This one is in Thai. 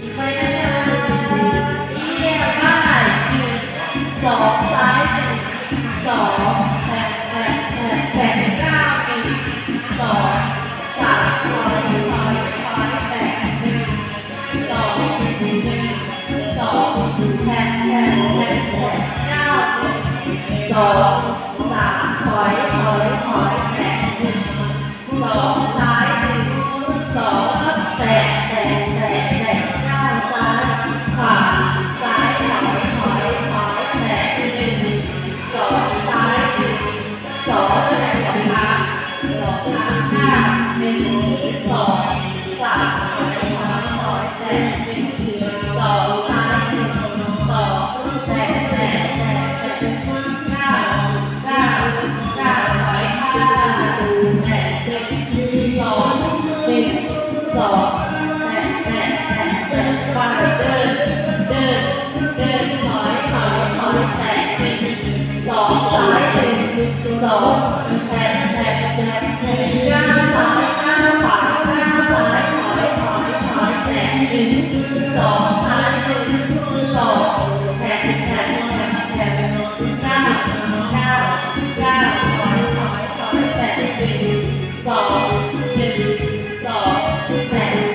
สองซ้ายหนึ่งสองแปดแปดแปดแปดเก้าหนึ่งสองสามถอยถอยถอยแปดหนึ่งสองหนึ่งสองแปดแปดแปดแปดเก้าหนึ่งสองสามถอยถอยถอยแปดหนึ่งสองซ้ายหนึ่งสองแปด สองสามถอยถอยถอยแปดหนึ่งสองซ้ายหนึ่งสองแปดแปดแปดแปดเก้าเก้าเก้าถอยห้าแปดหนึ่งสองสองแปดแปดแปดแปดไปเดินเดินเดินถอยถอยถอยแปดหนึ่งสองซ้ายหนึ่งสองแปดแปดแปดแปดเก้าซ้าย เก้าเก้าเก้าถอยถอยถอยแปดหนึ่สองหนึ่งสองแปด